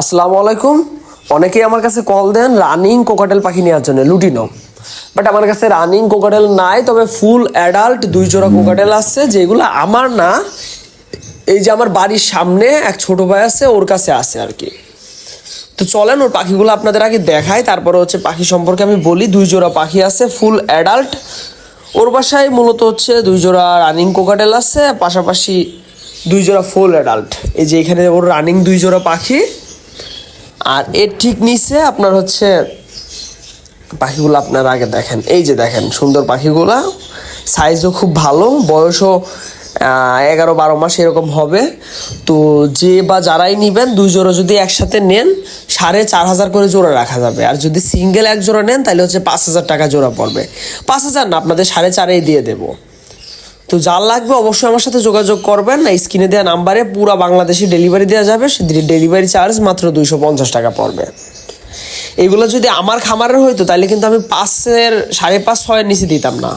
আসসালামু আলাইকুম। অনেকেই আমার কাছে কল দেন রানিং কোকাটেল পাখি নেওয়ার জন্য লুটিনো বাট আমার কাছে রানিং কোকাটেল নাই, তবে ফুল অ্যাডাল্ট দুই জোড়া কোকাটেল আছে, যেগুলো আমার না, এই যে আমার বাড়ির সামনে এক ছোট ভাই আছে, ওর কাছে আছে আর কি। তো চলেন, ওর পাখিগুলো আপনাদের আগে দেখাই, তারপরে হচ্ছে পাখি সম্পর্কে আমি বলি, দুই জোড়া পাখি আছে, ফুল অ্যাডাল্ট। ওর বাসায় মূলত হচ্ছে দুই জোড়া রানিং কোকাটেল আছে, পাশাপাশি দুই জোড়া ফুল অ্যাডাল্ট। এই যে এখানে ওর রানিং দুই জোড়া পাখি। আর এর ঠিক নিচে আপনার হচ্ছে পাখিগুলো আপনার আগে দেখেন। এই যে দেখেন, সুন্দর পাখিগুলো। সাইজও খুব ভালো, বয়সও এগারো বারো মাস এরকম হবে। তো যে বা যারাই নেবেন, দুই জোড়া যদি একসাথে নেন, সাড়ে চার হাজার করে জোড়া রাখা যাবে। আর যদি সিঙ্গেল এক জোড়া নেন, তাহলে হচ্ছে পাঁচ হাজার টাকা জোড়া পড়বে। পাঁচ হাজার না, আপনাদের সাড়ে চারেই দিয়ে দেবো। তো যার লাগবে অবশ্যই আমার সাথে যোগাযোগ করবেন। স্ক্রিনে দেওয়া নাম্বারে পুরো বাংলাদেশে ডেলিভারি দেওয়া যাবে। ডেলিভারি চার্জ মাত্র দুইশো পঞ্চাশ টাকা পড়বে। এগুলো যদি আমার খামারের হইতো, তাহলে কিন্তু আমি পাঁচের সাড়ে পাঁচ, ছয়ের নিচে দিতাম না।